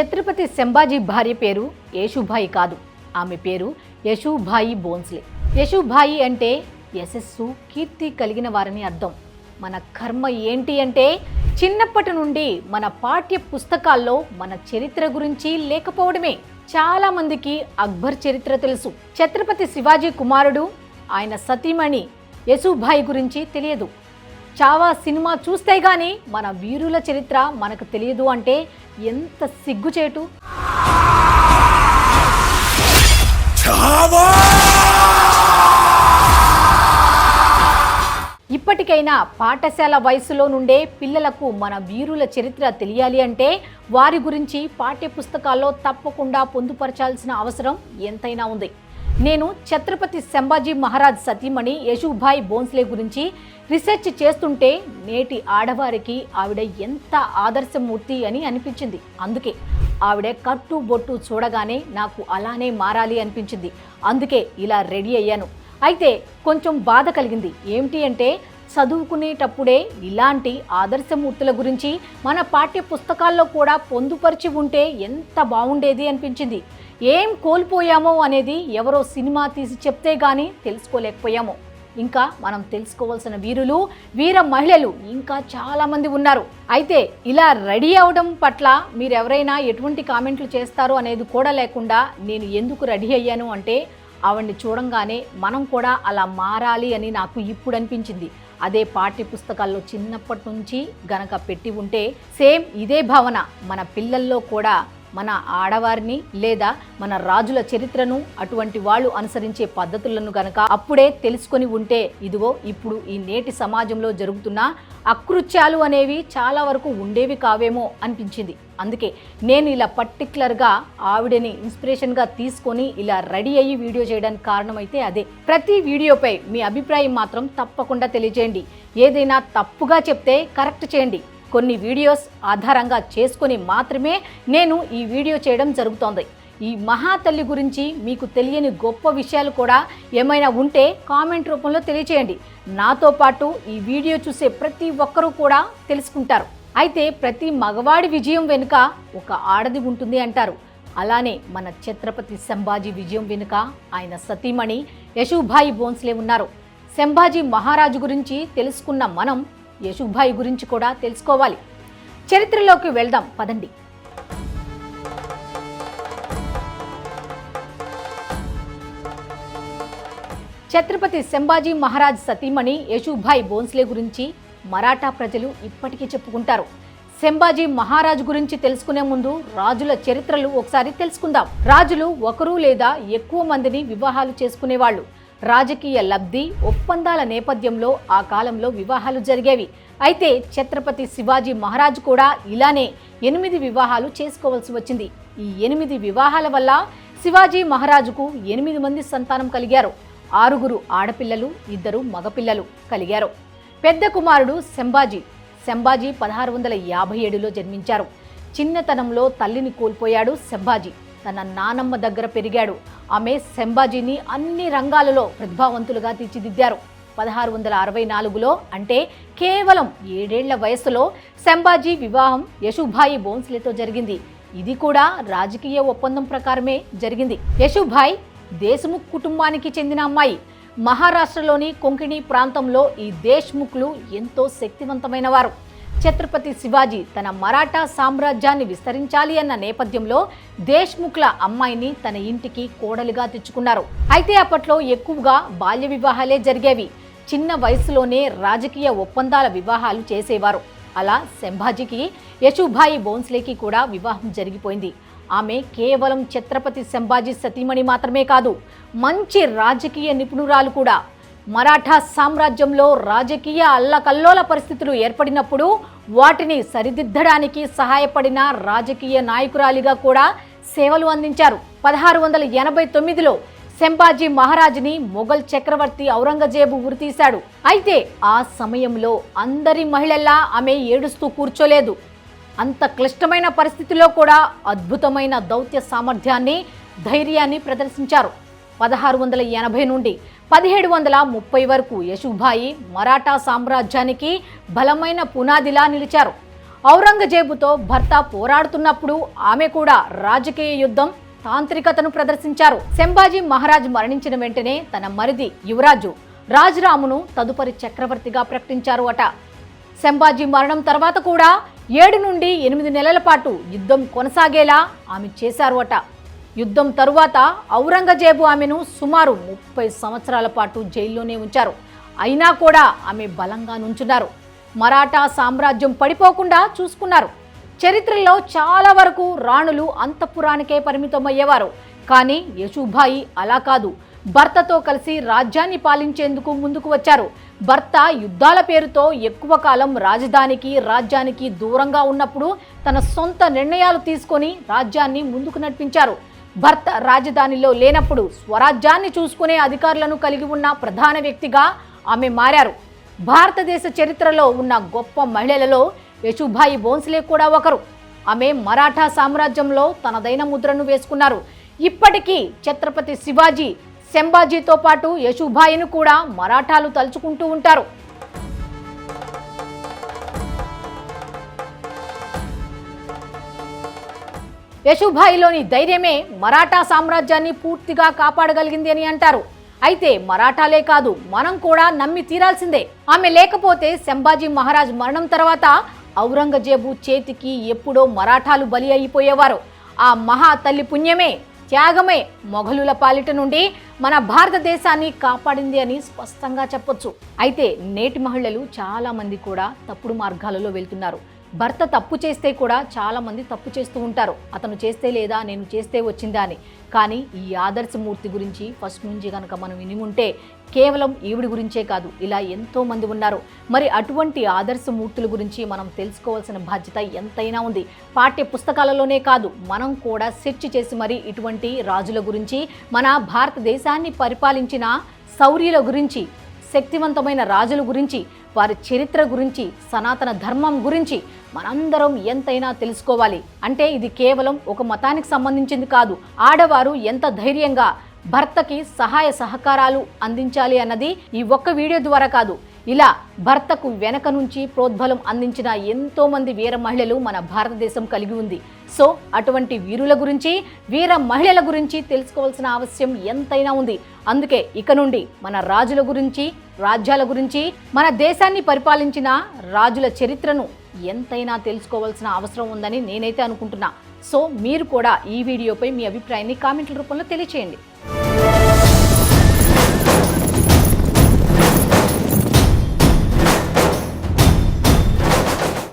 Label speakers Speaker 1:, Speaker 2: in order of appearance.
Speaker 1: ఛత్రపతి సంభాజీ భార్య పేరు యేషుభాయి కాదు. ఆమె పేరు యశుభాయి బోన్స్లే. యశుభాయి అంటే యశస్సు కీర్తి కలిగిన వారని అర్థం. మన కర్మ ఏంటి అంటే చిన్నప్పటి నుండి మన పాఠ్య పుస్తకాల్లో మన చరిత్ర గురించి లేకపోవడమే. చాలా మందికి అక్బర్ చరిత్ర తెలుసు. ఛత్రపతి శివాజీ కుమారుడు ఆయన సతీమణి యశుభాయి గురించి తెలియదు. చావా సినిమా చూస్తే గాని మన వీరుల చరిత్ర మనకు తెలియదు అంటే ఎంత సిగ్గుచేటు? ఇప్పటికైనా పాఠశాల వయసులో నుండే పిల్లలకు మన వీరుల చరిత్ర తెలియాలి అంటే వారి గురించి పాఠ్య పుస్తకాల్లో తప్పకుండా పొందుపరచాల్సిన అవసరం ఎంతైనా ఉంది. నేను ఛత్రపతి సంభాజీ మహారాజ్ సతీమణి యశుభాయ్ బోన్స్లే గురించి రీసెర్చ్ చేస్తుంటే నేటి ఆడవారికి ఆవిడ ఎంత ఆదర్శమూర్తి అని అనిపించింది. అందుకే ఆవిడ కట్టు బొట్టు చూడగానే నాకు అలానే మారాలి అనిపించింది. అందుకే ఇలా రెడీ అయ్యాను. అయితే కొంచెం బాధ కలిగింది. ఏమిటి అంటే చదువుకునేటప్పుడే ఇలాంటి ఆదర్శమూర్తుల గురించి మన పాఠ్య పుస్తకాల్లో కూడా పొందుపరిచి ఉంటే ఎంత బాగుండేది అనిపించింది. ఏం కోల్పోయామో అనేది ఎవరో సినిమా తీసి చెప్తే గానీ తెలుసుకోలేకపోయాము. ఇంకా మనం తెలుసుకోవాల్సిన వీరులు వీర మహిళలు ఇంకా చాలామంది ఉన్నారు. అయితే ఇలా రెడీ అవడం పట్ల మీరు ఎవరైనా ఎటువంటి కామెంట్లు చేస్తారు అనేది కూడా లేకుండా నేను ఎందుకు రెడీ అయ్యాను అంటే ఆవిడ్ని చూడంగానే మనం కూడా అలా మారాలి అని నాకు ఇప్పుడు అనిపించింది. అదే పాఠ్య పుస్తకాల్లో చిన్నప్పటి నుంచి గనక పెట్టి ఉంటే సేమ్ ఇదే భావన మన పిల్లల్లో కూడా మన ఆడవారిని లేదా మన రాజుల చరిత్రను అటువంటి వాళ్ళు అనుసరించే పద్ధతులను గనక అప్పుడే తెలుసుకొని ఉంటే ఇదిగో ఇప్పుడు ఈ నేటి సమాజంలో జరుగుతున్న అకృత్యాలు అనేవి చాలా వరకు ఉండేవి కావేమో అనిపించింది. అందుకే నేను ఇలా పర్టికులర్గా ఆవిడని ఇన్స్పిరేషన్గా తీసుకొని ఇలా రెడీ అయ్యి వీడియో చేయడానికి కారణమైతే అదే. ప్రతి వీడియోపై మీ అభిప్రాయం మాత్రం తప్పకుండా తెలియజేయండి. ఏదైనా తప్పుగా చెప్తే కరెక్ట్ చేయండి. కొన్ని వీడియోస్ ఆధారంగా చేసుకొని మాత్రమే నేను ఈ వీడియో చేయడం జరుగుతోంది. ఈ మహాతల్లి గురించి మీకు తెలియని గొప్ప విషయాలు కూడా ఏమైనా ఉంటే కామెంట్ రూపంలో తెలియచేయండి. నాతో పాటు ఈ వీడియో చూసే ప్రతి ఒక్కరూ కూడా తెలుసుకుంటారు. అయితే ప్రతి మగవాడి విజయం వెనుక ఒక ఆడది ఉంటుంది అంటారు. అలానే మన ఛత్రపతి సంభాజీ విజయం వెనుక ఆయన సతీమణి యశుభాయి బోన్స్లే ఉన్నారు. సంభాజీ మహారాజు గురించి తెలుసుకున్న మనం యశుభాయి గురించి కూడా తెలుసుకోవాలి. చరిత్రలోకి వెళ్దాం పదండి. ఛత్రపతి సంభాజీ మహారాజ్ సతీమణి యశుభాయ్ బోన్స్లే గురించి మరాఠా ప్రజలు ఇప్పటికీ చెప్పుకుంటారు. సంభాజీ మహారాజు గురించి తెలుసుకునే ముందు రాజుల చరిత్రలు ఒకసారి తెలుసుకుందాం. రాజులు ఒకరు లేదా ఎక్కువ మందిని వివాహాలు చేసుకునేవాళ్ళు. రాజకీయ లబ్ధి ఒప్పందాల నేపథ్యంలో ఆ కాలంలో వివాహాలు జరిగేవి. అయితే ఛత్రపతి శివాజీ మహారాజు కూడా ఇలానే ఎనిమిది వివాహాలు చేసుకోవాల్సి వచ్చింది. ఈ ఎనిమిది వివాహాల వల్ల శివాజీ మహారాజుకు ఎనిమిది మంది సంతానం కలిగారు. ఆరుగురు ఆడపిల్లలు ఇద్దరు మగపిల్లలు కలిగారు. పెద్ద కుమారుడు శంభాజీ. శంభాజీ పదహారు వందల యాభై ఏడులో జన్మించారు. చిన్నతనంలో తల్లిని కోల్పోయాడు శంభాజీ. తన నానమ్మ దగ్గర పెరిగాడు. ఆమె శంభాజీని అన్ని రంగాలలో ప్రతిభావంతులుగా తీర్చిదిద్దారు. పదహారు వందల అరవై నాలుగులో అంటే కేవలం ఏడేళ్ళ వయసులో శంభాజీ వివాహం యశుభాయి బోన్స్లేతో జరిగింది. ఇది కూడా రాజకీయ ఒప్పందం ప్రకారమే జరిగింది. యశుభాయ్ దేశముఖ్ కుటుంబానికి చెందిన అమ్మాయి. మహారాష్ట్రలోని కొంకిణి ప్రాంతంలో ఈ దేశ్ముఖ్లు ఎంతో శక్తివంతమైన వారు ఛత్రపతి శివాజీ తన మరాఠా సామ్రాజ్యాన్ని విస్తరించాలి అన్న నేపథ్యంలో దేశ్ముఖ్ల అమ్మాయిని తన ఇంటికి కోడలిగా తెచ్చుకున్నారు. అయితే అప్పట్లో ఎక్కువగా బాల్య వివాహాలే జరిగేవి. చిన్న వయసులోనే రాజకీయ ఒప్పందాల వివాహాలు చేసేవారు. అలా శంభాజీకి యశుభాయి బోన్స్లేకి కూడా వివాహం జరిగిపోయింది. ఆమె కేవలం ఛత్రపతి సంభాజీ సతీమణి మాత్రమే కాదు మంచి రాజకీయ నిపుణురాలు కూడా. మరాఠా సామ్రాజ్యంలో రాజకీయ అల్లకల్లోల పరిస్థితులు ఏర్పడినప్పుడు వాటిని సరిదిద్దడానికి సహాయపడిన రాజకీయ నాయకురాలిగా కూడా సేవలు అందించారు. పదహారు వందల ఎనభై తొమ్మిదిలో శంభాజీ మహారాజుని మొఘల్ చక్రవర్తి ఔరంగజేబు ఉరితీశాడు. అయితే ఆ సమయంలో అందరి మహిళల్లా ఆమె ఏడుస్తూ కూర్చోలేదు. అంత క్లిష్టమైన పరిస్థితిలో కూడా అద్భుతమైన దౌత్య సామర్థ్యాన్ని ధైర్యాన్ని ప్రదర్శించారు. పదహారు వందల ఎనభై నుండి పదిహేడు వందల ముప్పై వరకు యశుభాయి మరాఠా సామ్రాజ్యానికి బలమైన పునాదిలా నిలిచారు. ఔరంగజేబుతో భర్త పోరాడుతున్నప్పుడు ఆమె కూడా రాజకీయ యుద్ధం తాంత్రికతను ప్రదర్శించారు. శంభాజీ మహారాజ్ మరణించిన వెంటనే తన మరిది యువరాజు రాజరామును తదుపరి చక్రవర్తిగా ప్రకటించారు అట. శంభాజీ మరణం తర్వాత కూడా ఏడు నుండి ఎనిమిది నెలల పాటు యుద్ధం కొనసాగేలా ఆమె చేశారు అట. యుద్ధం తరువాత ఔరంగజేబు ఆమెను సుమారు ముప్పై సంవత్సరాల పాటు జైల్లోనే ఉంచారు. అయినా కూడా ఆమె బలంగా నుంచున్నారు. మరాఠా సామ్రాజ్యం పడిపోకుండా చూసుకున్నారు. చరిత్రలో చాలా వరకు రాణులు అంతఃపురానికే పరిమితమయ్యేవారు. కానీ యశుభాయి అలా కాదు. భర్తతో కలిసి రాజ్యాన్ని పాలించేందుకు ముందుకు వచ్చారు. భర్త యుద్ధాల పేరుతో ఎక్కువ కాలం రాజధానికి రాజ్యానికి దూరంగా ఉన్నప్పుడు తన సొంత నిర్ణయాలు తీసుకొని రాజ్యాన్ని ముందుకు నడిపించారు. భర్త రాజధానిలో లేనప్పుడు స్వరాజ్యాన్ని చూసుకునే అధికారులను కలిగి ఉన్న ప్రధాన వ్యక్తిగా ఆమె మారారు. భారతదేశ చరిత్రలో ఉన్న గొప్ప మహిళలలో యశుభాయి భోన్స్లే కూడా ఒకరు. ఆమె మరాఠా సామ్రాజ్యంలో తనదైన ముద్రను వేసుకున్నారు. ఇప్పటికీ ఛత్రపతి శివాజీ శంభాజీతో పాటు యశుభాయిను కూడా మరాఠాలు తలుచుకుంటూ ఉంటారు. యశుభాయిలోని ధైర్యమే మరాఠా సామ్రాజ్యాన్ని పూర్తిగా కాపాడగలిగింది అని అంటారు. అయితే మరాఠాలే కాదు మనం కూడా నమ్మి తీరాల్సిందే. ఆమె లేకపోతే శంభాజీ మహారాజ్ మరణం తర్వాత ఔరంగజేబు చేతికి ఎప్పుడో మరాఠాలు బలి అయిపోయేవారు. ఆ మహా తల్లి పుణ్యమే త్యాగమే మొఘలుల పాలిట నుండి మన భారతదేశాన్ని కాపాడింది అని స్పష్టంగా చెప్పొచ్చు. అయితే నేటి మహిళలు చాలామంది కూడా తప్పుడు మార్గాలలో వెళ్తున్నారు. భర్త తప్పు చేస్తే కూడా చాలామంది తప్పు చేస్తూ ఉంటారు. అతను చేస్తే లేదా నేను చేస్తే వచ్చిందా అని. కానీ ఈ ఆదర్శమూర్తి గురించి ఫస్ట్ నుంచి కనుక మనం విని ఉంటే కేవలం ఈవిడి గురించే కాదు ఇలా ఎంతోమంది ఉన్నారు. మరి అటువంటి ఆదర్శమూర్తుల గురించి మనం తెలుసుకోవాల్సిన బాధ్యత ఎంతైనా ఉంది. పాఠ్య పుస్తకాలలోనే కాదు మనం కూడా సెర్చ్ చేసి మరి ఇటువంటి రాజుల గురించి మన భారతదేశాన్ని పరిపాలించిన శౌర్యుల గురించి శక్తివంతమైన రాజుల గురించి వారి చరిత్ర గురించి సనాతన ధర్మం గురించి మనందరం ఎంతైనా తెలుసుకోవాలి. అంటే ఇది కేవలం ఒక మతానికి సంబంధించింది కాదు. ఆడవారు ఎంత ధైర్యంగా భర్తకి సహాయ సహకారాలు అందించాలి అన్నది ఈ ఒక్క వీడియో ద్వారా కాదు. ఇలా భర్తకు వెనక నుంచి ప్రోద్బలం అందించిన ఎంతో మంది వీర మహిళలు మన భారతదేశం కలిగి ఉంది. సో అటువంటి వీరుల గురించి వీర మహిళల గురించి తెలుసుకోవాల్సిన అవసరం ఎంతైనా ఉంది. అందుకే ఇక నుండి మన రాజుల గురించి రాజ్యాల గురించి మన దేశాన్ని పరిపాలించిన రాజుల చరిత్రను ఎంతైనా తెలుసుకోవాల్సిన అవసరం ఉందని నేనైతే అనుకుంటున్నా. సో మీరు కూడా ఈ వీడియోపై మీ అభిప్రాయాన్ని కామెంట్ల రూపంలో తెలియచేయండి.